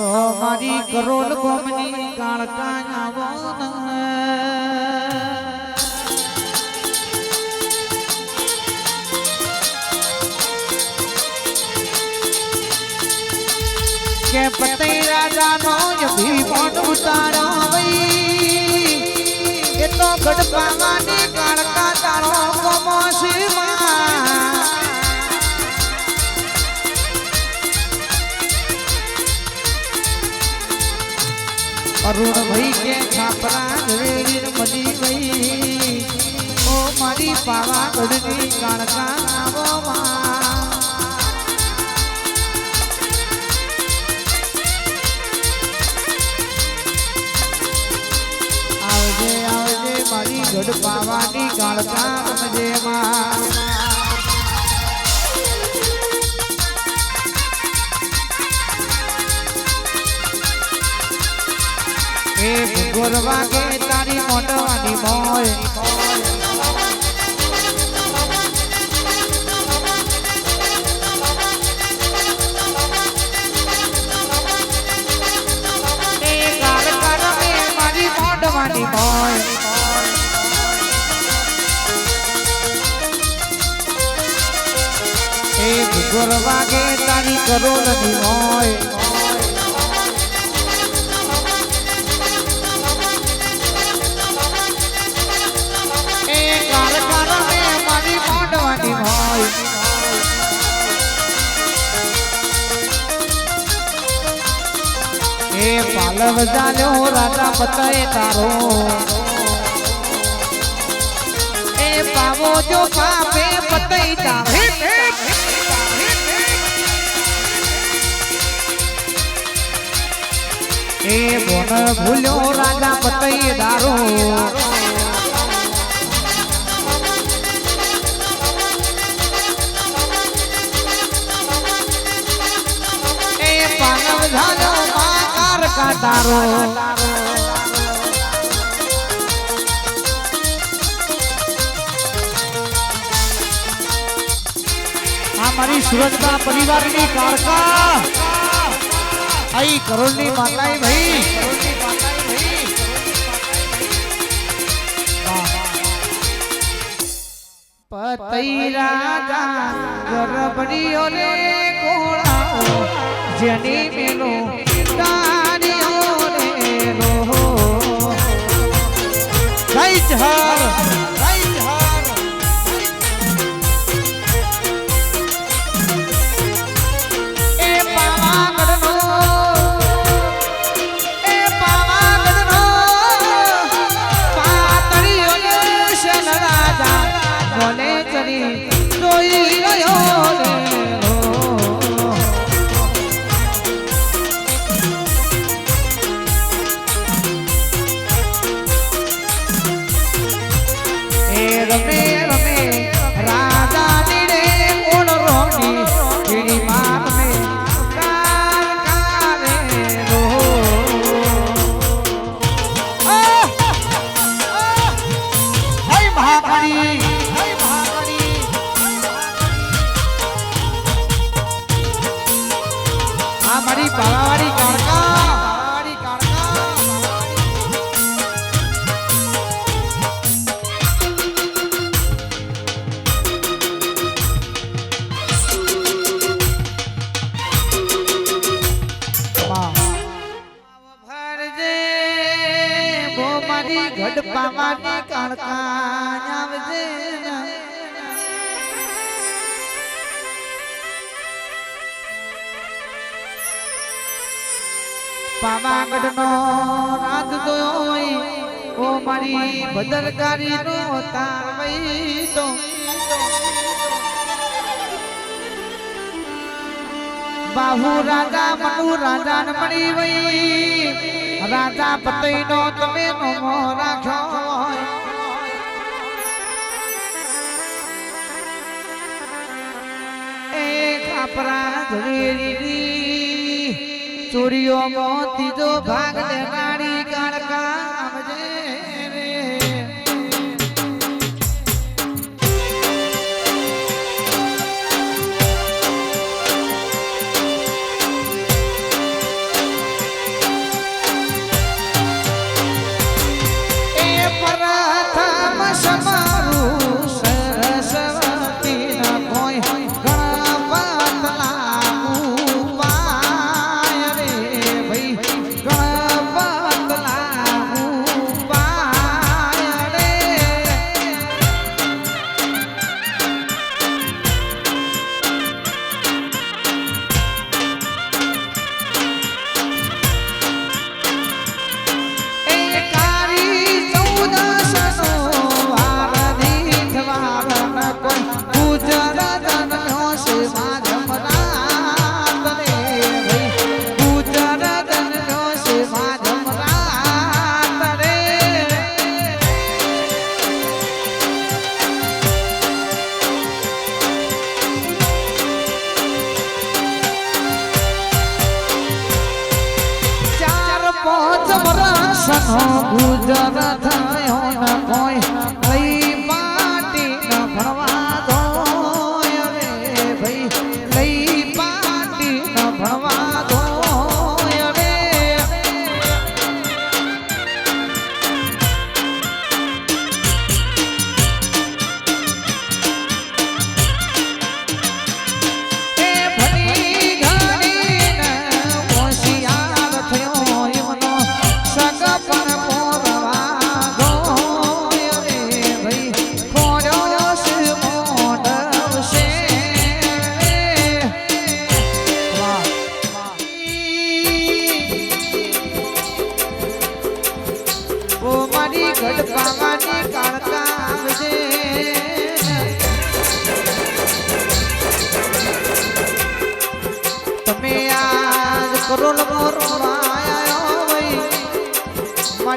આવો મારી કરોલ ગોમની કાળકા આવો. કે પતઈ છાપરા ઝવેરી મની ભાઈ ઓ મારી પાવાગઢની આવજે આવજે મારી ગઢ પાવાની કાળકા રમજે એ ગોરવા કે તારી મોટવાની મોય મોટવાની મોય એ ભૂગોળ વાગે તારી કરોડની મોય મારી મોટવાની મોય. એ પાલવ જાલ્યો રાજા પતાએ તારો. એ પાવો જો પાપે પતઈ તારે. એ બોન ભૂલ્યો રાજા પતઈ દારો જાલ્યો માકાર કાટારો આ મારી સુરતના પરિવારની માતાઈ ભાઈ જેની મેલો તારીઓ રે રો જય હર મારી ગઢ પાવાની કણકા આવજે ના. પાવાગઢનો રાત જોઈ ઓ મારી ભદરકારી નો તાર બાહુ રાજા મનુ રાજા મળી વઈ. રાજા પતઈ નો તમે નો મો રાખો એ ખાપરા ઝવેરી ચોરીઓ ત્રીજો ભાગ લેનારી કાળકા આવજે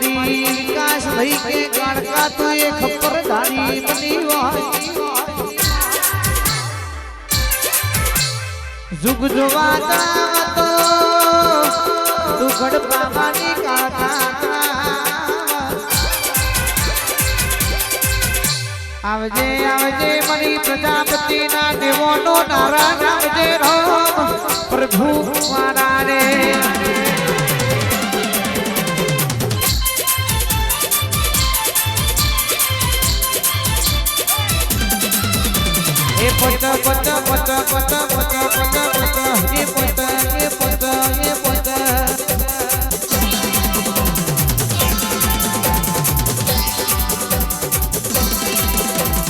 મારી કાશ ભાઈ કે કાળકા તું એ ખબર ધારી બની હોય જુગ જોવા તો તું ગઢ પાવાની કાળકા આવજે આવજે મારી પ્રજાપતિ ના દેવોનો નારા આવજે રો પ્રભુ મારા રે. એ પોત પોત પોત પોત પોત પોત પોત. એ પોત એ પોત એ પોત.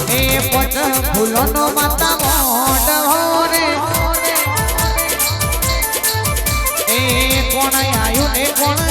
એ પોત ફૂલોનો માતા મોઢ રે એ કોણ આયું ને કોણ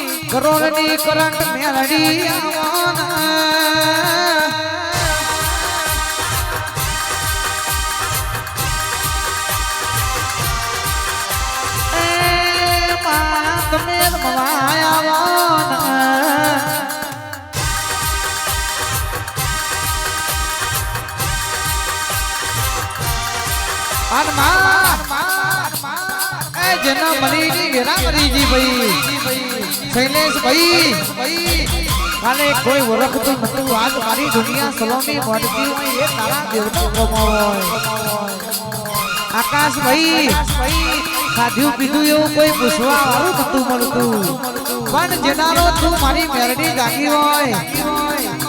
કરોડની કરંટ મેલડી આવો ના. જેના મલીની વેરાવરીજી ભાઈ. શૈલેષ ભાઈ કાલે કોઈ ઓળખતું નતું, આજ મારી દુનિયા સલોની મળતી એ તારા દેવનો હોય. આકાશ ભાઈ ખાધ્યું પીધું એવું કોઈ પૂછવા વાળું નતું મળતું. પણ જેનારો તું મારી મેરડી જાગી હોય,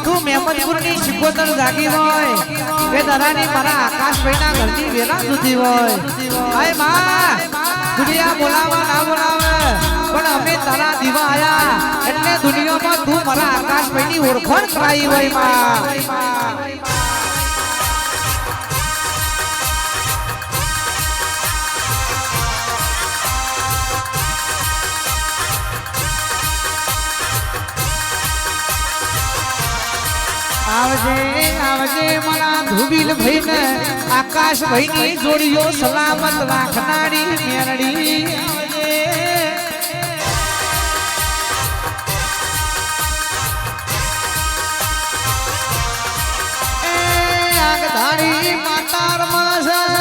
તું મેમદપુરની શિકોતર જાગી હોય, એ દરાની મારા આકાશભાઈના ઘરની વેલા સુધી હોય. હાયમાં! દુનિયા બોલાવા, ના બોલાવે. પણ અમે તારા દીવા એટલે દુનિયામાં તું મારા આકાશભાઈની ઓળખાણ કરાઈ હોય, માં. આવજે આવજે મના ધુબીલ ભાઈને આકાશ ભાઈની જોડીઓ સલામત રાખનારી મેરડી. આગધારી માતા રમાસા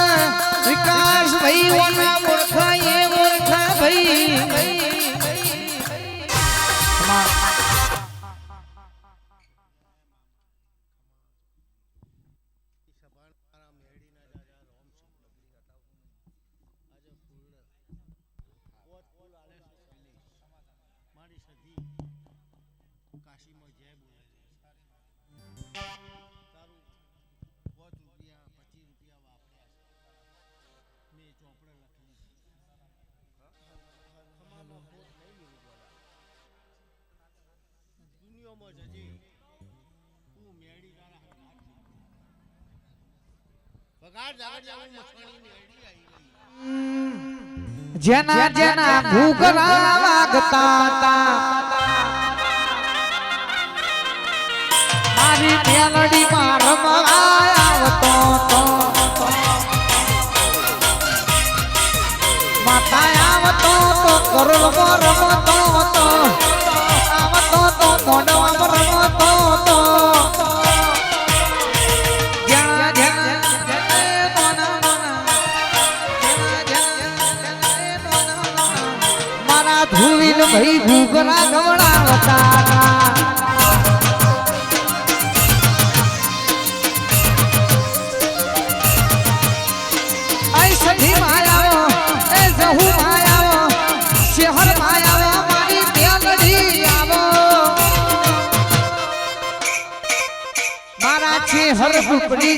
દુનિયામાં જ હજી તું મેળી તારા વગાડ જાગડ મેળી આવી જેના જેના ઘૂઘરા વાગતા હતા. મારી મેલડી માં રમવા આવતો તો માતા આવતો તો કરોડમાં રમતો તો આવતો ગમણા મોઢવામાં हर कुपड़ी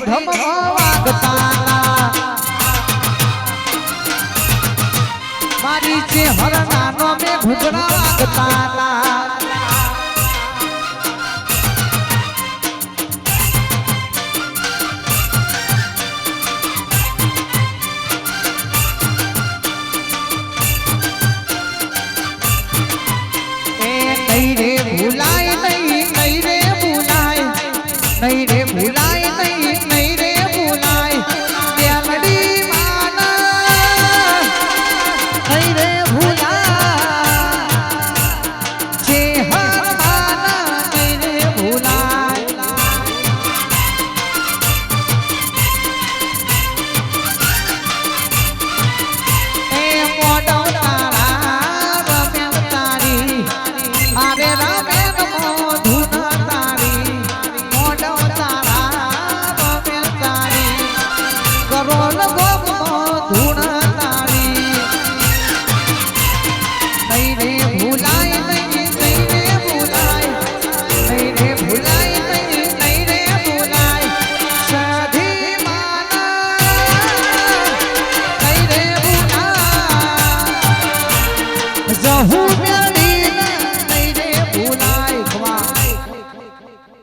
मारी हर नानो में घुघरा नहीं रे